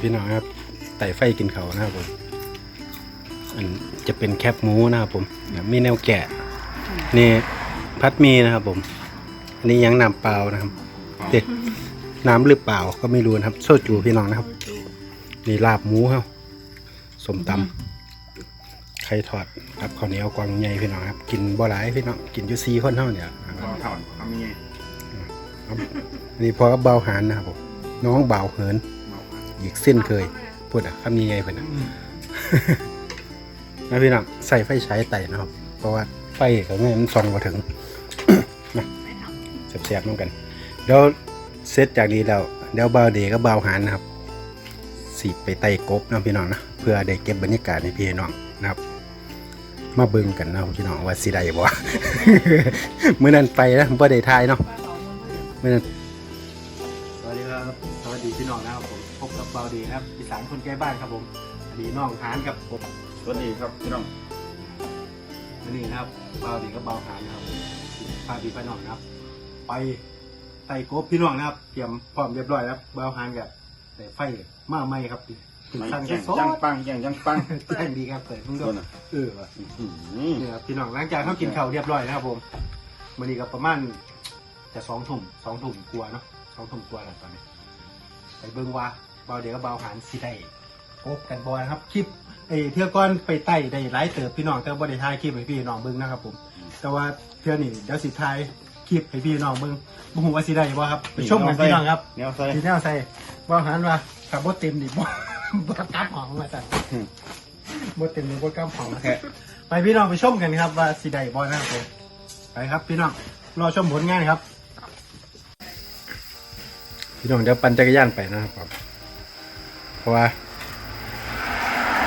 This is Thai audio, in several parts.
พี่น้องครับไต่ไฟกินเขาวนะครับผมอันจะเป็นแคบหมูนะครับผมมีแนวแกะนี่พัดหมีนะครับผม อันนี้ยังน้ำเปล่านะครับเด็ดน้ำหรือเปล่าก็ไม่รู้นะครับโซจูพี่น้องนะครับ นี่ลาบหมูครับสมตำไข่ทอดครับข้าวเหนียวกวางใหญ่พี่น้องครับ กินบ่หลายพี่น้องกินอยู่ซีคนเท่าเนี่ยนะครับเราถอนทำยังไงนี่พอกับเบาหานนะครับผมน้องเบาเหินเมา อีกเส้นเคยพูดอะคำนี้ไงเพื่อนนะนะพี่น้องใส่ไฟใช้ไต่นะครับ เพราะว่าไฟกับเงี้ยมันส่องมาถึงนะเสียบๆน้องกันเดี๋ยวเซตจากนี้แล้วเดี๋ยวเบาเดก็เบาหานนะครับสีไปไต่กบนะพี่น้องนะเพื่อได้เก็บบรรยากาศในพี่น้องนะครับ มาเบิ่งกันนะพี่น้องว่าสิได้บ่เมื่อนั้นไปนะบ่ได้ทายเนาะเมื่อนั้น บกับเบาเดครับอีสานคนใกล้บ้านครับผมอดีน้องหานกับผมสวัสดีครับพี่น้องอันนี้นะครับเบาดีก็เบาหานนะครับพาพี่พาน้องนะครับ ไปไต่กบพี่น้องนะครับ เตรียมพร้อมเรียบร้อยแล้วเบาหานกับแต่ไฟมาไหมครับถึงไม่สั่งแย่จะงซอยังสปังแย่งยังปังแจ้งดีครับเปิดเพิ่งดูตัวน่ะเออว่ะอื้อหือนี่ครับพี่น้องหลังจากเขากินข้าวเรียบร้อยนะครับผมวันนี้ก็ประมาณจะสองถุ่มสองถุ่มกลัวาเนาะสองถุ่มกลัวาแล้วตอนนี้ไปเบิ่งว่าเบาเดี๋ยวก็เบาหานสิได้พบกันบ่อยนะครับคลิปเอยเที่ยวก่อนไปไต่ได้หลายเติบพี่น้องแต่บ่ได้ถ่ายคลิปให้พี่น้องเบิ่งนะครับ ผม แต่ว่าเที่ยวนี้เดี๋ยวสิถ่ายคลิปให้พี่น้องเบิ่งบ่ฮู้ว่าสิได้บ่ครับไปชมกันพี่น้องครับแนวใส่ทีแนวใส่บ่หันว่าขับบ่เต็มดิบ่บ่กลับห้องมาสั่นบ่เต็มดิบ่กลับห้องมาสั่นไปพี่น้องไปชมกันครับ ว่าสิได้บ่นะครับผมไปครับ พี่น้องรอชมผลงานครับ พี่น้องเดี๋ยวปั่นจักรยานไปนะครับผม เพราะว่า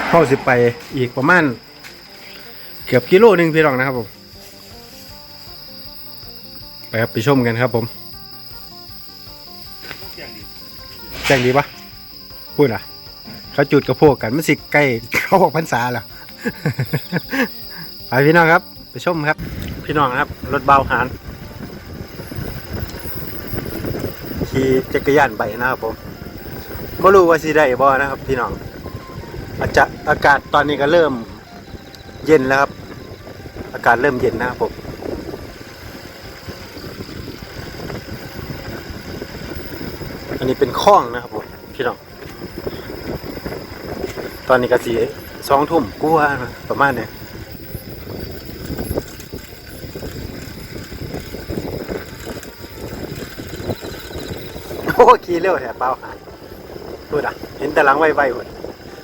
เข้าสิไปอีกประมาณ เกือบกิโลหนึ่งพี่น้องนะครับผม ไปครับไปชมกันครับผมแจ้งดีปะพูดอะ เขาจุดกระโพกกันมันสิใกล้เขาบอกพรรษาแล้วไปพี่น้องครับ ไปชมครับ พี่น้องครับ รถเบาหานขี่จักรยานไปนะครับผม ไม่รู้ว่าสิได้บ่นะครับพี่น้องอาจจะอากาศตอนนี้ก็เริ่มเย็นแล้วครับ อากาศเริ่มเย็นนะครับผมอันนี้เป็นคลองนะครับผมพี่น้องตอนนี้ก็สีสองทุ่มกว่านะประมาณเนี้ยโอ้ขี่เร็วแถบเบาหา พูดอะ เห็นแต่หลังไวๆหมด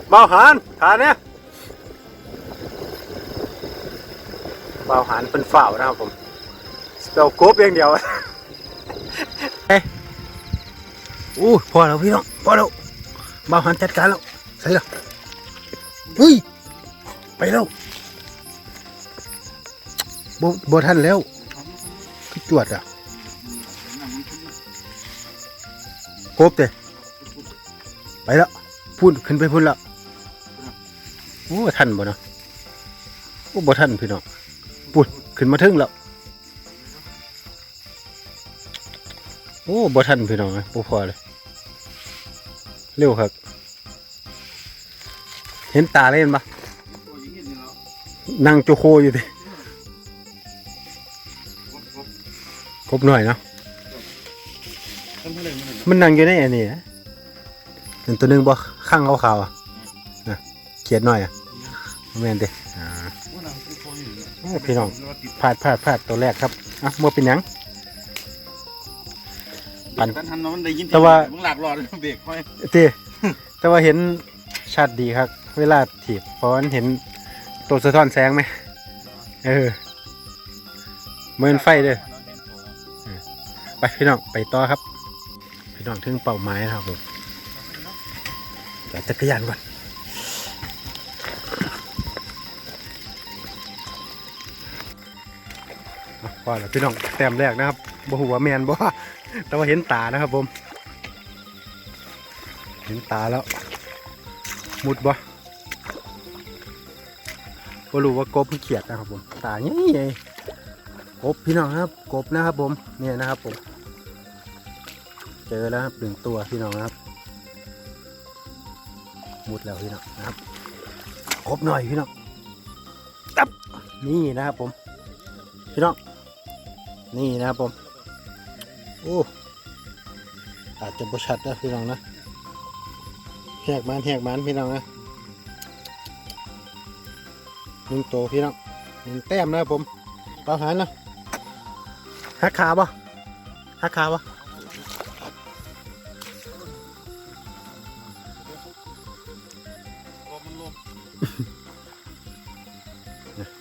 เบาหานฐานเนี่ยเบาหานเป็นฝ่าวนะครับผมเรากบอย่างเดียวเฮ้อู้พอแล้วพี่น้องพอแล้วเบาหันจัดการแล้วใส่แล้วเฮ้ยไปแล้วบบทันแล้วคือจวดอะครบเตะ ไปแล้วพูดขึ้นไปพูดแล้วโอ้ทันบ่เนาะโอ้บ่ทันพี่น้องพูดขึ้นมาถึงแล้วโอ้บ่ทันพี่น้องนะบ่พอเลยเร็วครับ เห็นตาเล่นปะนั่งโจโคอยู่ดิครบหน่อยเนาะมันนั่งอยู่ในอันนี้นะ ห็นตัวหนึงบ่ข้างขาวๆอะนะเขียนหน่อยอะบ่แม่นเด้อ่าโอ้พี่น้องพลาดพลาดพลาดตัวแรกครับอะบ่เป็นหยังปั่นทันมันได้ยินแต่ว่ามึงหลักรอดเบรกค่อยเต้แต่ว่าเห็นชัดดีครับ เวลาถีบเพราะมันเห็นตัวสะท้อนแสงไหมเออเหมือนไฟเด้อไปพี่น้องไปต่อครับ พี่น้องถึงเป่าไม้นะครับผม จัดจักรยานก่อนอะพอแล้วพี่น้องแต้มแรกนะครับบ่หัวแมนบ่แต่ว่าเห็นตานะครับผม เห็นตาแล้ว มุดบ่ก็รู้ว่ากบเขียดนะครับผม ตาใหญ่กบพี่น้องครับ กบนะครับผมเนี่ยนะครับผม เจอแล้วครับหนึ่งตัวพี่น้องครับ มุดแล้วพี่น้องนะครับครบหน่อยพี่น้องตับนี่นะครับผม พี่น้องนี่นะครับผมโอ้อาจจะประชัดนะพี่น้องนะแหกมันแหกมันพี่น้องนะหนึ่งโตพี่น้องหนึ่งแต้มนะครับผมเปล่าหันนะหักขาบ่หักขาบ่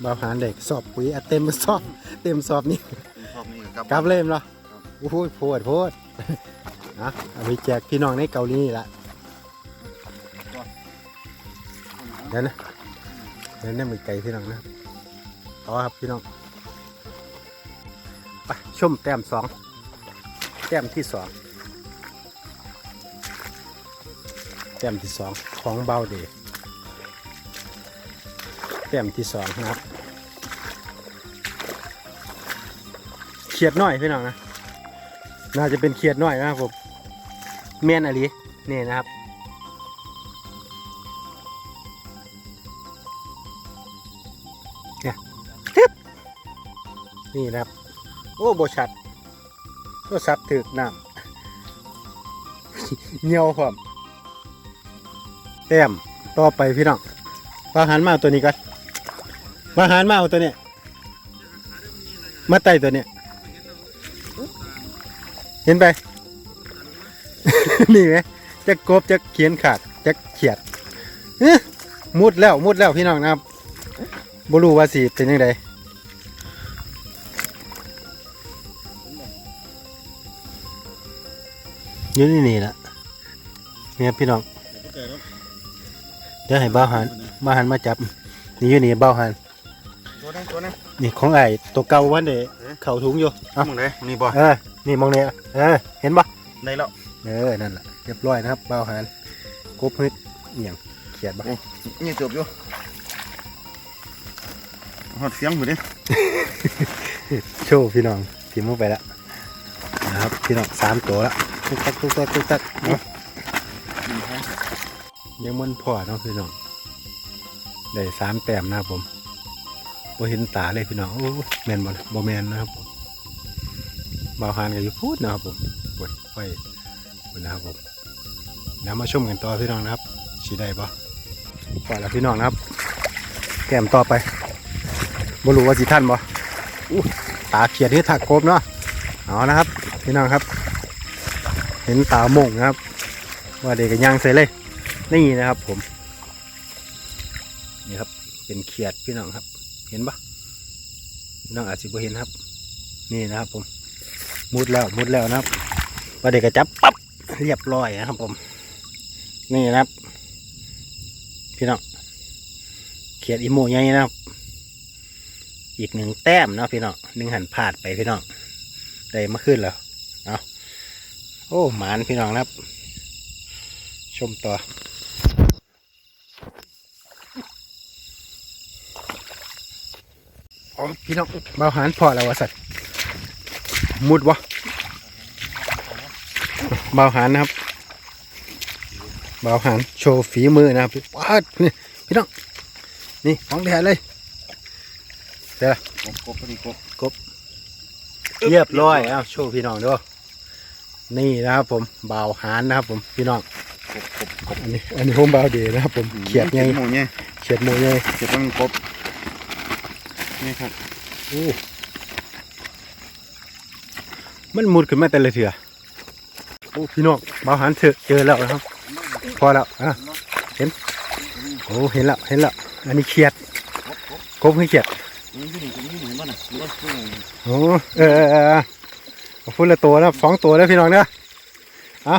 บาวหารเด็กสอบปุ๋ยอะเต็มสอบเต็มสอบนี่ชอบนี่กับ กลับเล่มเหรอโอ้ยโพดโพดนะเอาไปแจกพี่น้องในเกาหลีนี่ละเดี๋ยวนะเดี๋ยวนั่มือไก่พี่น้องนะต่อครับพี่น้องไปชมแต้มสองแต้มที่สองแต้มที่สองของเบาเดย์ แต้มที่สองนะครับเขียดน้อยพี่น้องนะน่าจะเป็นเขียดน้อยนะครับผมเมียนอะไรนี่นะครับเนี่ยทึบนี่นะครับโอ้โบชัดก็ซับถึกน้ำเหนียวความแต้มต่อไปพี่น้องปลาหันมาตัวนี้กัน ปลาหันมาเอาตัวเนี้ยมาไต่ตัวเนี้ยเห็นไป นี่ไหมจะกบจะเขียนขาดจะเขียดเอ๊ะมุดแล้วมุดแล้วพี่น้องนะครับบรู้ว่าสีเป็นยังไงอยืนนี่นี่ละเนี่ยพี่น้องเดี๋ยวให้บ้าวหันบ้าวหันมาจับ นี่อยืนนี่บ้าวหัน ตัวนึงตัวนึงนี่ของไอ้ตัวเก่าวันเดเข่าถุงอยู่เอามึงเลยนี่บ่เออนี่มองเนี่ยเออเห็นปะได้แล้วเออนั่นแหละเรียบร้อยนะครับเบาหานกบฮึดเอียงเขียดบ้นี่จบอยู่หอดเสียงอยู่ดิโชว์พี่น้องทีมมือไปแล้วนะครับพี่น้องสามตัวแล้วตุ๊กตักตุ๊กตักตุ๊กตักเนาะยังมันพอเนาะพี่น้องได้สามแต้มนะครับผม บ่เห็นตาเลยพี่น้องโอ้แมนบ่บ่แมนนะครับผมเบาหานก็อยู่พูดนะครับผมปวดไฟปนะครับผมแล้วมาชมกันต่อพี่น้องนะครับสีได้ปะพอยแล้วพี่น้องนะครับ แก้มต่อไปบ่รู้ว่าสิท่านบ่อู้ตาเขียดนี่ถักครบเนาะเอานะครับ พี่น้องครับ เห็นตาโมงนะครับ ว่าเด็กก็ย่างใส่เลย นี่นะครับผม นี่ครับ เป็นเขียดพี่น้องครับ เห็นปะน้องอาจจะบ่เห็นครับ นี่นะครับผมมุดแล้วมุดแล้วนะครับว่าเด็กก็จับปั๊บเรียบร้อยนะครับผม นี่นะครับ พี่น้องเขียดอีโมใหญ่นะครับ อีกหนึ่งแต้มนะพี่น้องหนึ่งหันพลาดไปพี่น้องได้มาขึ้นแล้วเอาโอ้หมานพี่น้องนะครับ ชมต่อ อ๋อพี่น้องเบาหานพอแล้ววะสัตว์มุดวะเบาหานนะครับเบาหานโชว์ฝีมือนะครับว้าดนี่พี่น้องนี่ของแท้เลยกบกบพอดีกบเรียบร้อยเอาโชว์พี่น้องด้วยนี่นะครับผมเบาหานนะครับ ผมพี่น้องกบกบกบอันนี้อันนี้ผมเบาเดนะครับผมเขียดไงหมูเนี่ยเขียดหมูไงเขียดมันกบ นี่ครับโอ้มันมุดขึ้นมาแต่ละเถื่อโอ้พี่น้องเบาหานเถอะเจอแล้วนะครับ พอแล้วอะเห็นโอ้เห็นแล้วเห็นแล้วอันนี้เขียดกบกบให้เขียดโอ้เออเออเออเอาพูดละตัวนะสองตัวนะพี่น้องนะเอา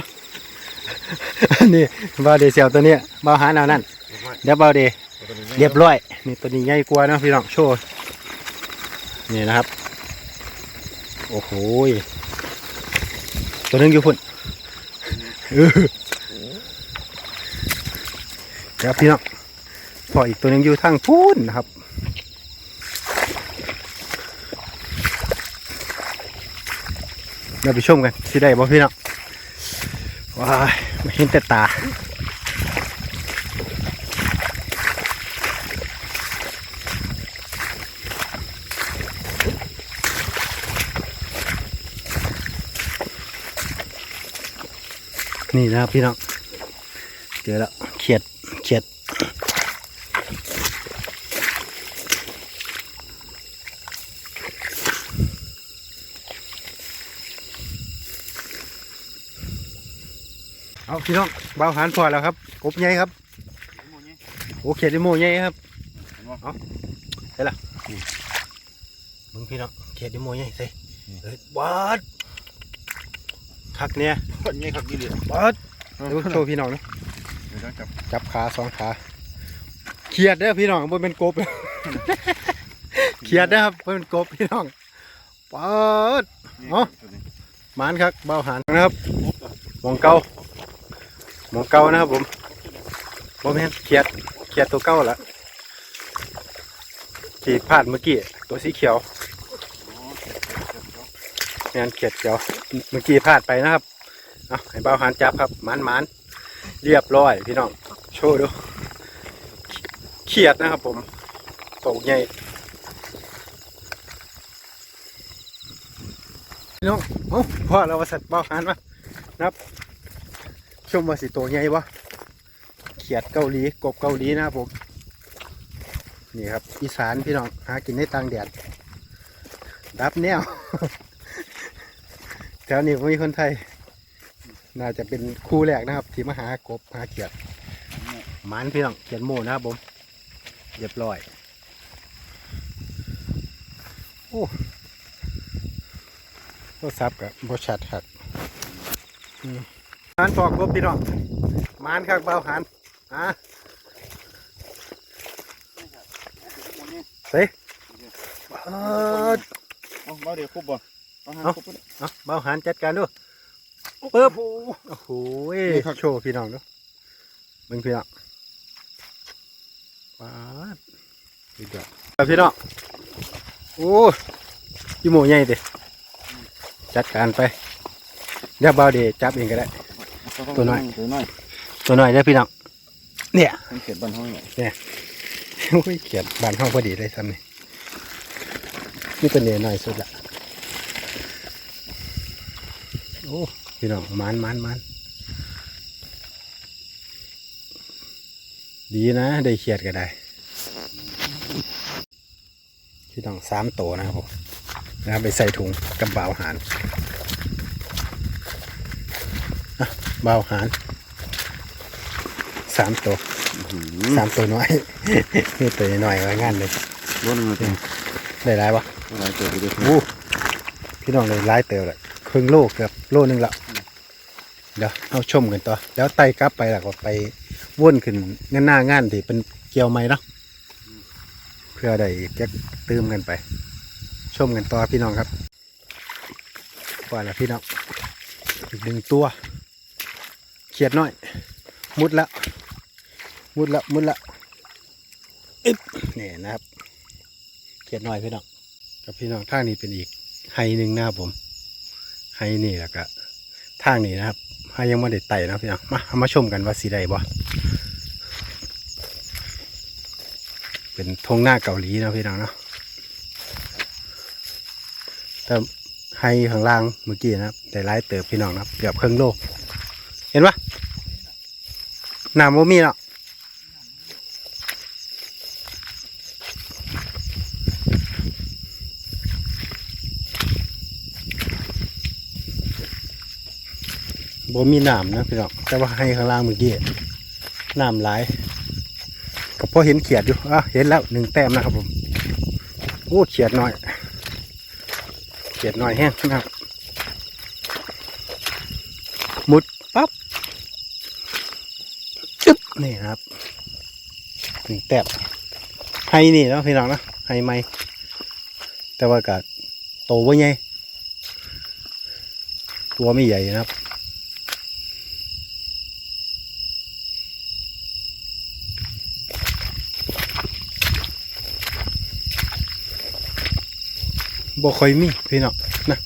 อันนี้บาเดเซียวตัวนี้ยบาหานเอานั่นเดี๋ยวบาเดเรียบร้อยนี่ตัวนี้ใหญ่กว่านะพี่น้องโชว์ นี่นะครับ โอ้โหตัวนึงอยู่พุ่นเออเดี๋ยวพี่น้องพออีกตัวนึงอยู่ทางพุ่นนะครับเราไปชมกันสิได้บ่พี่น้องว้าไม่เห็นแต่ตา นี่นะครับพี่น้องเจอแล้วเขียดเขียดเอาพี่น้องเบาหานพอแล้วครับกบใหญ่ครับโอเขียดดิโมใหญ่ครับเอาใช่ละมึงพี่น้องเขียดดิโมใหญ่ใส่เฮ้ยบาด คักเนี่ยคนนี้ครับยี่เหลี่ยมบาดเดี๋ยวโชว์พี่น้องนะเดี๋ยวต้องจับจับขาสองขาเขียดเด้อพี่น้องบ่เป็นกบเขียดเด้อครับบ่เป็นกบพี่น้องบาดนี่เอ้าตัวนี้หมานครับเบาหานนะครับหมองเก่าหมองเก่านะครับผมบ่แม่นเขียดเขียดตัวเก่าละที่พลาดเมื่อกี้ตัวสีเขียวอ๋องานเขียดเขียว เมื่อกี้พลาดไปนะครับเอาให้เบาหานจับครับหมานหมานเรียบร้อยพี่น้องโชว์ดูเขียดนะครับผมโตใหญ่พี่น้องเอ้พ่อเราสัตว์เบาหานมานับชมว่าสิโตใหญ่บ่เขียดเกาหลีกบเกาหลีนะครับผมนี่ครับอีสานพี่น้องหากินในต่างแดดดับแนวแถวนี้มีคนไทย น่าจะเป็นคู่แรกนะครับ ที่มาหากบหาเขียดหมันพี่น้องเขียนโมนะครับผมเรียบร้อย โอ้โทรศัพท์กับบชัดครับมหานฟอกกบพี่น้องหมันครับเบาหันอะเฮ้ยเบิดเอาเบาเดี๋ยวคุบบ่ เอาหางเอ้าคุบบ่เอาเบาหันจัดการดูปึ๊บโอ้โหนี่ครับโชว์พี่น้องดูมึงพี่น้องปาดสุดยอดเอาพี่น้องโอ้ยยี่โมใหญ่เด้จัดการไปเดี๋ยวเบาเดจับเองก็ได้ ตัวน้อย ตัวน้อยตัวน้อยเด้อพี่น้องเนี่ยมันเขียนบันห้องหน่อยโอ้ยเขียดบานห้องพอดีเลยซ้ำนี่นี่ตัวเนี้หน่อยสุดละ โอ้พี่น้องมันมันมันดีนะ ได้เขียดก็ได้ พี่น้องสามตัวนะครับผมนะครับไปใส่ถุงกับเบาวหารอะเบาวหารสามตัวสามตัวน้อยนี่ตัวน้อยๆไว้งานเลยรถมันเป็นได้ไรวะอะไรตัวไปด้วยอู้พี่น้องเลยไล่เตียวเลย ครึ่งโลเกือบโลนึงละเดี๋ยวเอาชมกันต่อแล้วไต่กลับไปแล้วก็ไปว่นขึ้นงานหน้างานที่เป็นเกี่ยวไม้เนาะเพื่อได้แจะตืมกันไป ชมกันต่อพี่น้องครับว่าแล้วพี่น้องอีกหนึ่งตัวเขียดน้อย มุดละมุดละมุดละอึ๊บนี่นะครับเขียดน้อยพี่น้องกับพี่น้องท่านี้เป็นอีกไฮหนึ่งหนะครับผม ไฮนี่แล้วก็ทางนี้นะครับไฮยังไม่ได้ไต่นะพี่น้องมาเอามาชมกันว่าสีใดบ่เป็นทงหน้าเกาหลีนะพี่น้องเนาะแต่ไฮข้างล่างเมื่อกี้นะครับได้ไล่เติบพี่น้องนะครับเกือบครึ่งโลกเห็นปะน้ำโมมีเนาะ บ่มีน้ำนะพี่น้องแต่ว่าให้ข้างล่างเมื่อกี้น้ำไหลายก็พอเห็นเขียดอยู่อะเห็นแล้วหนึ่งแต้มนะครับผมโอ้เขียดหน้อย เขียดหน้อยแห้งนะครับมุดปั๊บจึ๊บนี่นะครับหนึ่งแต้มให้นี่นะพี่น้องนะให้ไหมแต่ว่ากะโตว่าไงตัวไม่ใหญ่นะครับ บ่ค่อยมีพี่น้องนะ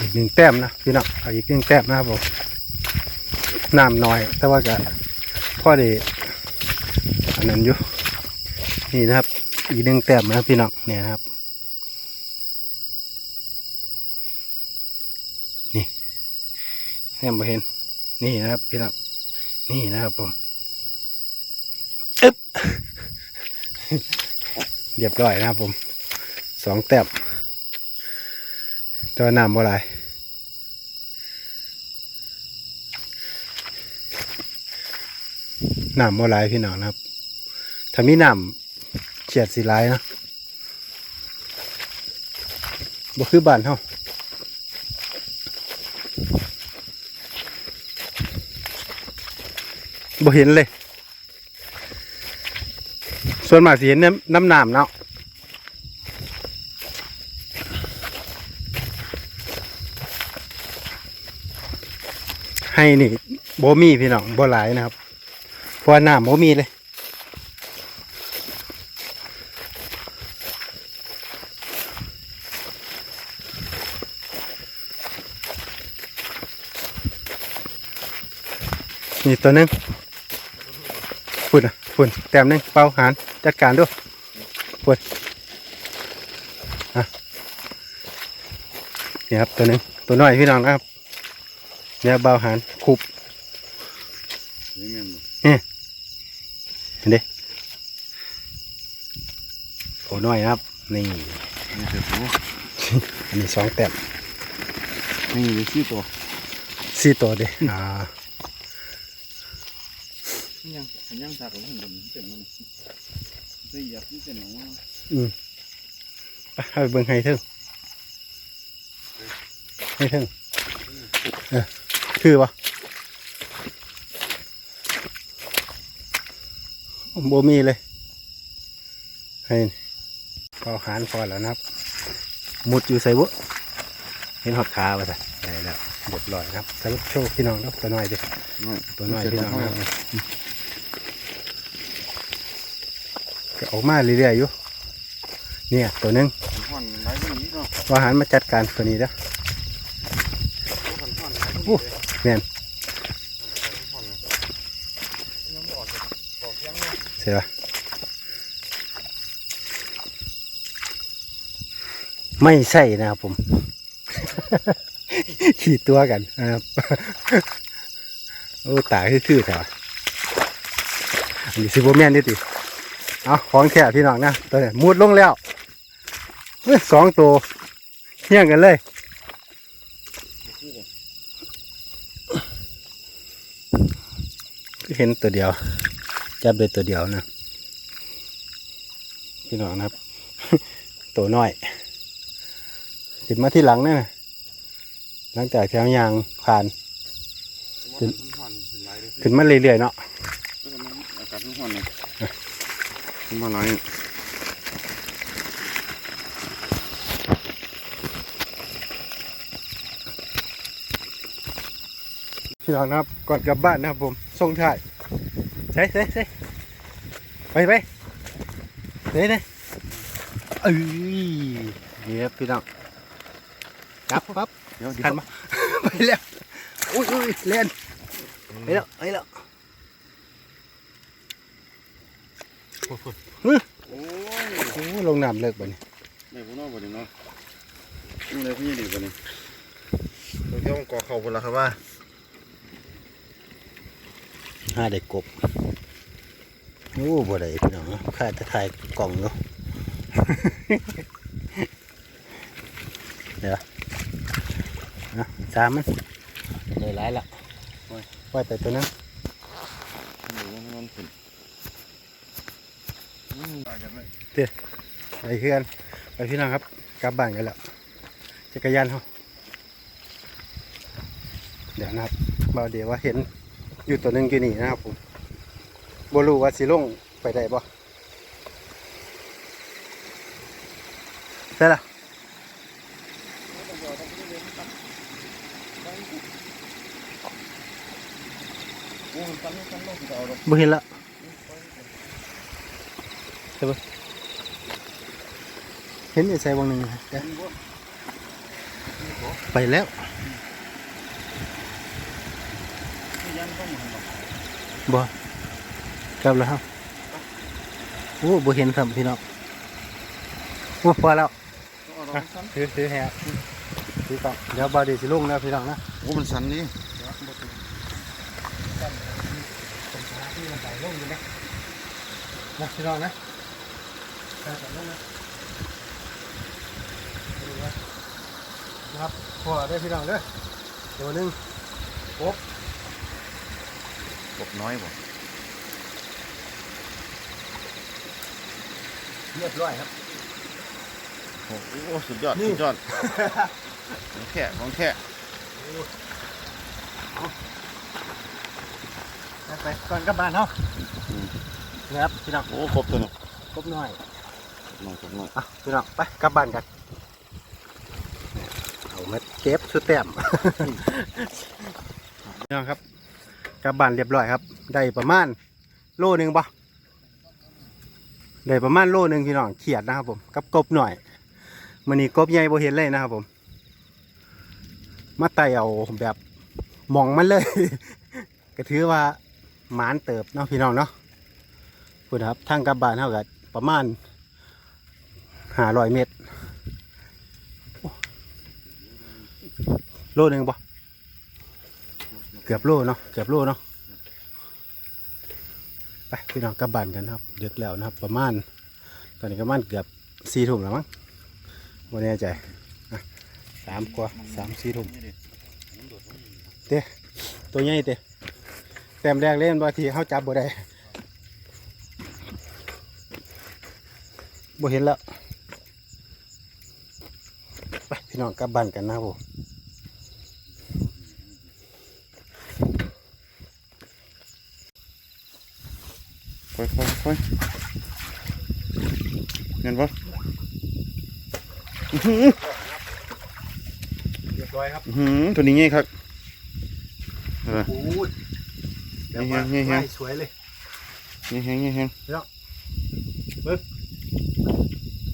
อีกหนึ่งแต้มนะพี่น้องเอาอีกหนึ่งแต้มนะครับผมน้ำน้อย แต่ว่าก็พอดีอันนั้นอยู่นี่นะครับ อีกหนึ่งแต้มนะพี่น้องเนี่ยนะครับ เนี่ยมาเห็น นี่นะครับพี่น้องนี่นะครับผมอึ๊บเรียบร้อยนะครับผมสองแต้มตัวน้ำบ่หลายน้ำบ่หลายพี่น้องนะครับ ถ้ามีน้ำเฉียดสีหลายนะบ่คือบ้านเฮา บ่เห็นเลย ส่วนมากสิเห็นน้ำน้ำน้ำเนาะให้นี่โบมีพี่น้องโบหลายนะครับเพราะว่าน้ำบ่มีเลยนี่ตัวนึง ฝุ่นอะฝุ่นแต้มหนึงเป่าหารจัดการด้วยฝุ่นอะนี่ครับตัวหนึงตัวน้อยพี่น้องนะครับเนี่ยเบาหารคุบนี่แม่นบ่เห็นดิตัวน้อยนะครับ นี่นี่เจ็บหัวอันนี้สองแต้มนี่เลยสี่ตัวสี่ตัวเดิอ่า ยังยังสักของผมเป็นมันได้อยากที่เป็นของว่าไปเอาไปเบิ่งให้เถิงให้เถิงเออคือปะโบมีเลย ให้พอหารพอแล้วนะครับมุดอยู่ใส่บุเห็นหอดขาไปใส่ได้แล้วเรียบร้อยครับสรุปโชว์พี่น้องเนาะตัวน้อยดิน้อยตัวน้อยพี่น้องนะครับ ก็ออกมาเรื่อยๆอยู่เนี่ยตัวหนึงห่อนไรมันนี้เนาะว่าหันมาจัดการตัวนี้แล้วห่อนห่อนโอ้แม่นยังบอกบอกยังเสียปะไม่ใช่นะครับผม ขี่ตัวกันนะครับโอ้ตาคือๆแต่ว่าอันนี้ซิโบแมนนี่ติ เอาของแค่พี่น้องนะตัวนี้มุดลงแล้วสองตัวเที่ยงกันเลยเห็นตัวเดียว จับได้ตัวเดียวนะพี่น้องนะครับ ตัวน้อยขึ้นมาที่หลังนี่นะหลังจากที่เอายางผ่านขึ้นมาเรื่อยๆเนาะ มันอากาศมันห่อนเลยมาไรพี่น้องนะครับก่อนกลับบ้านนะครับผมส่งถ่ายใช่ใช่ใช่ไปไปเฮ้ยเนี่ยเอ้ยนี่ครับพี่น้องกลับปั๊บเดี๋ยวเดี๋หัยนวมาไปแล้วอุ้ยอุ้ยเล่นไปแล้วไปแล้ว โอ้ยโอ้ลงน้ำเลิกไปนี่ในพวกน้องบ่นี่เนาะนี่เลยพี่ดีบ่นี่เราเที่ยวก่อเข่าบนแล้วครับว่าห้าเด็กกบโอ้บ่ได้พี่น้องข้าจะถ่ายกล่องเนาะเดี๋ยวนะสามมันเลยหลายละปล่อยไปตัวนั้น หนูว่ามันขึ้นตายกันเลย ไป เพื่อน ไปพี่น้องครับ กลับบ้านกันแล้วจักรยานเขาเดี๋ยวนะครับบาเดี๋ยวว่าเห็นอยู่ตัวหนึงอยู่นี่นะครับผมบรูว่าสิลงไปได้บ่ได้ละโอ้มันตั้งตั้งลงจะเอาดอกบ่เห็นละใช่ปะ ห็นอยู่ใส่วงหนึ่งนะเดี๋ยวไปแล้วยันต้องหันดอกบ่กลับแล้วครับโอ้บ่เห็นครับพี่น้องโอ้พอแล้วต้องเอาอะเราสั้นถือถือแฮะถือก่อนเดี๋ยวบาดีสิลงนะพี่น้องนะโอ้มันสั้นนี่ที่มันใส่ลงอยู่นะนะพี่น้องนะใส่ลงนะดูนะครับ พอได้พี่น้องเด้อตัวหนึงกบน้อยบ่เรียบร้อยครับโอ้โหสุดยอดนี่สุดยอดของแค่ของแค่ไปก่อนกลับบ้านเนาะนะครับพี่น้องโอ้กบตัวนี้ครบหน่อยน้อยกบน้อยอะพี่น้องไปกลับบ้านกัน เก็บสุดแต้มพี่น้องครับกลับบ้านเรียบร้อยครับ ได้ประมาณโลหนึ่งปะได้ประมาณโลหนึ่งพี่น้องเขียดนะครับผมกับกบหน่อยมันนี้กบใหญ่โบเห็นเลยนะครับผม มาไต่เอาแบบมองมันเลย ก็ถือว่าหมานเติบเนาะพี่น้องเนาะพูดครับทางกลับบ้านเท่ากับประมาณห้าร้อยเมตรโอ้ โลหนึ่งปะเกือบโลเนาะเกือบโลเนาะไปพี่น้องกลับบ้านกันครับเดือกแล้วนะครับ ประมาณ ตอนนี้ก็ประมาณเกือบสี่ทุ่มแล้วมั้งวันนี้ใจสามกว่าสามสี่ทุ่มเตะตัวใหญ่เตะแต้มแรกเล่นบางทีเขาจับบ่ได้บ่เห็นแล้ว ไปพี่น้องกลับบ้านกันนะครับผม ค่อยค่อยค่อยเงินปะอื้อหือเรียบร้อยครับอื้อหือตัวนี้ไงครับเออโอ้ยเงี้ยเงี้ยเงี้ยไล่สวยเลยนี่แห้งนี่แห้ง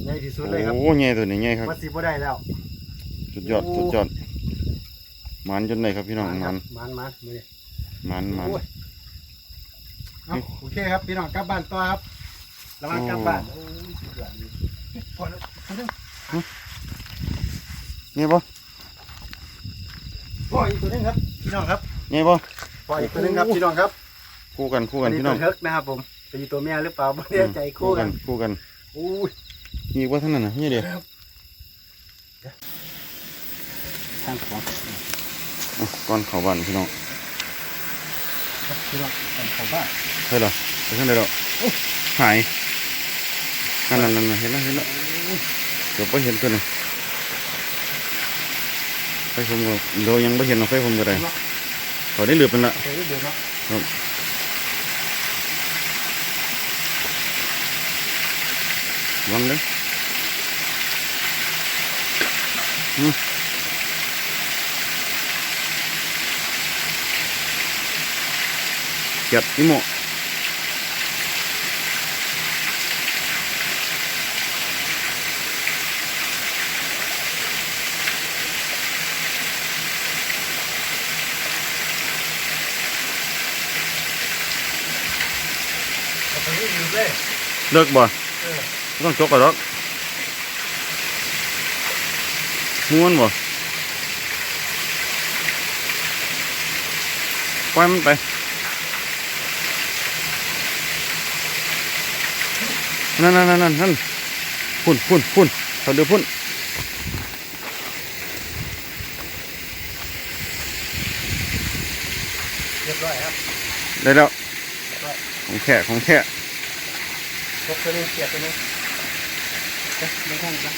ใหญ่ที่สุดเลยครับโอ้ไงตัวนี้ไงครับมาสิบ่ได้แล้วสุดยอดสุดยอดมันจนไหนครับพี่น้องคมัรับนมันมันมือมันมันโอ้ย เอาโอเคครับพี่น้องกลับบ้านต่อครับระวังกลับบ้านโอ้ยสุดยอดเลยพอแล้วพอแล้วไงปะปล่อยอีกตัวหนึงครับพี่น้องครับไงปะปล่อยอีกตัวหนึงครับพี่น้องครับ คู่กันคู่อักันนนี้พี่ตัน้วองเทิร์กนะครับผมเป็นตัวเมียหรือเปล่าไม่แน่ใจคู่กันคู่กันอู้ยนี่ว่าท่านนั้นนะนี่เดียวทางของอะก่อนเข้าบ้านพี่น้อง ครับพี่น้องของบ้านใช่เหรอไปข้างในแล้วหายนั่นนั่นนั่นเห็นแล้วเห็นแล้วเดี๋ยวไปเห็นตัวหนึงไปผมก็เดี๋ยวยังไม่เห็นเอาไปผมก็ได้ขอได้เหลือเป็นละเฮ้ยเดี๋ยวเนาะวังเลยอืม เก็บอีโมเอาไปนี่อยู่เลย เลิกบ่ เออ ไม่ต้องจกกั นหรอกม้วนบ่ปล่อยมันไปนั่นนั่นนั่นนั่นนั่นพุ่นพุ่นพุ่นเขาเดือพุ่นเรียบร้อยครับได้แล้วของแค่ของแค่พกตัวนึงเกียบตัวนึงเอ๊ะไม่ต้องนะ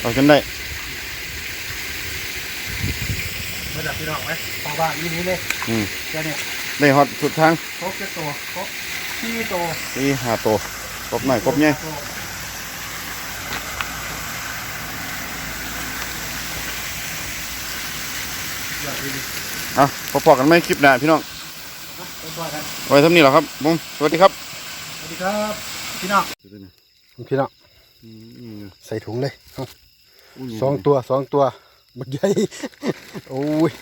เอาจนได้ มาจาก พี่น้องไหมของบ้านนี่นี่เลยอืมเจ้าเนี่ยได้ฮอตสุดทางพกจะตัวพกที่ตัวนี่หาตัวกบหน่อยกบใหญ่เดี๋ยวดีอะพอๆกันไหมคลิปหน้าพี่น้องๆไปต่อกันไว้เท่านี้แหละครับผมสวัสดีครับ สวัสดีครับ พี่น้องพี่น้องใส่ถุงเลยเอาสองตัวสองตัว บักใหญ่โอ้ย